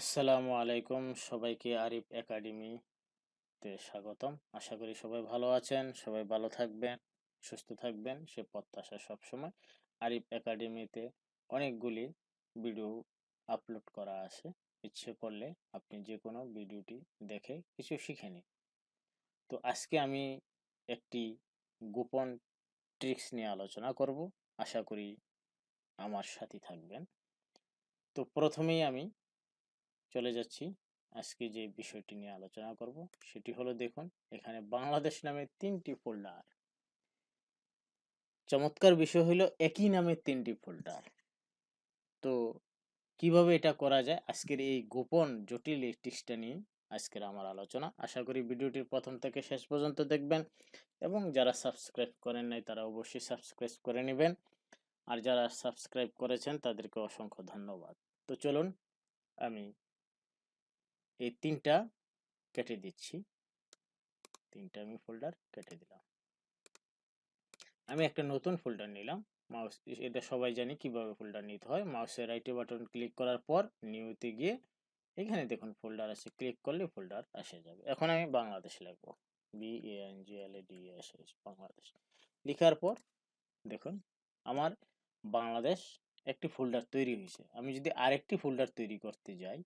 আসসালামু আলাইকুম সবাইকে আরিফ একাডেমিতে স্বাগতম। আশা করি সবাই ভালো আছেন, সবাই ভালো থাকবেন, সুস্থ থাকবেন, সে প্রত্যাশা সবসময়। আরিফ একাডেমিতে অনেকগুলি ভিডিও আপলোড করা আছে, ইচ্ছে করলে আপনি যে কোনো ভিডিওটি দেখে কিছু শিখে নিন। তো আজকে আমি একটি গোপন ট্রিক্স নিয়ে আলোচনা করব, আশা করি আমার সাথে থাকবেন। তো প্রথমেই আমি চলে যাচ্ছি। আজকে যে বিষয়টি নিয়ে আলোচনা করব সেটি হলো দেখুন, এখানে বাংলাদেশ নামে তিনটি ফোল্ডার চমৎকার বিষয় হলো একই নামে তিনটি ফোল্ডার তো কীভাবে এটা করা যায়? আজকের এই গোপন, জটিল এই টিক্সটা নিয়ে আজকের আমার আলোচনা। আশা করি ভিডিওটির প্রথম থেকে শেষ পর্যন্ত দেখবেন এবং যারা সাবস্ক্রাইব করেন নাই তারা অবশ্যই সাবস্ক্রাইব করে নেবেন। আর যারা সাবস্ক্রাইব করেছেন তাদেরকে অসংখ্য ধন্যবাদ। তো চলুন, আমি এই তিনটা কেটে দিচ্ছি। তিনটা আমি ফোল্ডার কেটে দিলাম। আমি একটা নতুন ফোল্ডার নিলাম। মাউস এটা সবাই জানি কীভাবে ফোল্ডার নিতে হয়। মাউসের রাইটে বাটন ক্লিক করার পর নিউতে গিয়ে এখানে দেখুন ফোল্ডার আছে ক্লিক করলে ফোল্ডার আসে যাবে। এখন আমি বাংলাদেশ লিখব। B A N G L A D S S Bangladesh. লেখার পর দেখুন আমার বাংলাদেশ একটি ফোল্ডার তৈরি হয়েছে। আমি যদি আরেকটি ফোল্ডার তৈরি করতে যাই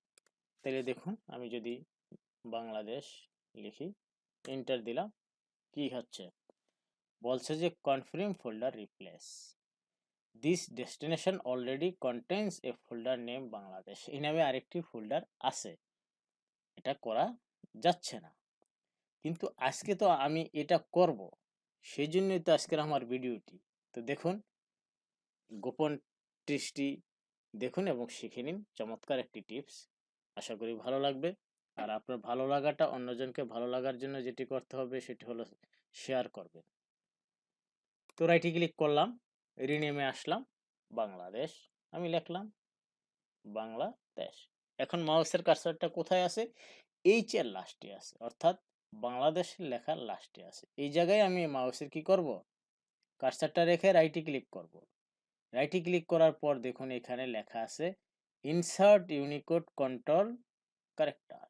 তাহলে দেখুন, আমি যদি বাংলাদেশ লিখি এন্টার দিলাম, কি হচ্ছে? বলছে যে confirm folder replace this destination already contains a folder name Bangladesh এই নামে আরেকটি ফোল্ডার আছে। এটা করা যাচ্ছে না। কিন্তু আজকে তো আমি এটা করব। সেই জন্যই তো আজকের আমার ভিডিওটি। তো দেখুন, গোপন টিপসটি দেখুন এবং শিখে নিন। চমৎকার একটি টিপস আশা করি ভালো লাগবে। আর আপনার ভালো লাগাটা অন্যজনকে ভালো লাগার জন্য যেটি করতে হবে সেটি হলো শেয়ার করবেন তো রাইটে ক্লিক করলাম রিনেমে আসলাম, বাংলাদেশ, আমি লিখলাম, বাংলাদেশ। এখন মাউসের কার্সারটা কোথায় আছে? এইচ এর লাস্টে আছে, অর্থাৎ বাংলাদেশের লেখার লাস্টে আছে। এই জায়গায় আমি মাউসের কি করব? কার্সারটা রেখে রাইটে ক্লিক করব। রাইটে ক্লিক করার পর দেখুন এখানে লেখা আছে ইনসার্ট ইউনিকোড কন্ট্রোল কারেক্টার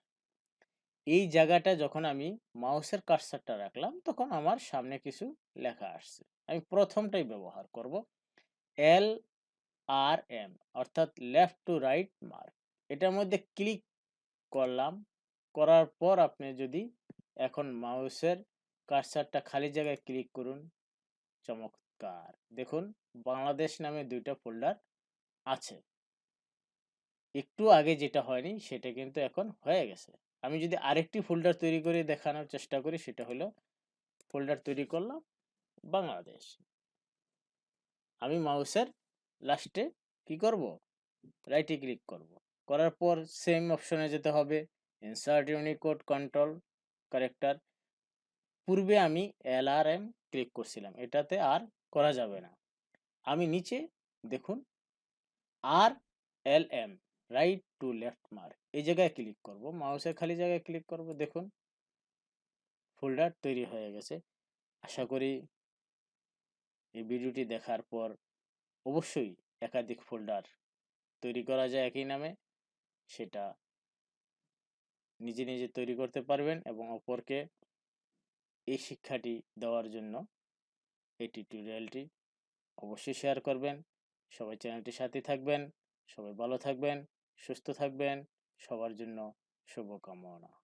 এই জায়গাটা যখন আমি মাউসের কার্সারটা রাখলাম, তখন আমার সামনে কিছু লেখা আসছে। আমি প্রথমটাই ব্যবহার করব এল আর এম অর্থাৎ লেফট টু রাইট মার্ক এটার মধ্যে ক্লিক করলাম, করার পর আপনি যদি এখন মাউসের কার্সারটা খালি জায়গায় ক্লিক করুন, চমৎকার! দেখুন, বাংলাদেশ নামে দুইটা ফোল্ডার আছে। একটু আগে যেটা হয়নি, সেটা কিন্তু এখন হয়ে গেছে। আমি যদি আরেকটি ফোল্ডার তৈরি করে দেখানোর চেষ্টা করি, সেটা হলো ফোল্ডার তৈরি করলাম বাংলাদেশ। আমি মাউসের লাস্টে কি করব? রাইটে ক্লিক করব। করার পর সেম অপশনে যেতে হবে ইনসার্ট ইউনিকোড কন্ট্রোল কারেক্টার পূর্বে আমি এল আর এম ক্লিক করছিলাম, এটাতে আর করা যাবে না। আমি নিচে দেখুন, R L M. Right to left mark এই জায়গায় ক্লিক করব। মাউসের খালি জায়গায় ক্লিক করব। দেখুন ফোল্ডার তৈরি হয়ে গেছে। আশা করি এই ভিডিওটি দেখার পর অবশ্যই একাধিক ফোল্ডার তৈরি করা যায় একই নামে। সেটা নিজে নিজে তৈরি করতে পারবেন এবং অপরকে এই শিক্ষাটি দেওয়ার জন্য এই টিউটোরিয়ালটি অবশ্যই শেয়ার করবেন। সবাই চ্যানেলটির সাথে থাকবেন। সবাই ভালো থাকবেন। সুস্থ থাকবেন সবার জন্য শুভকামনা।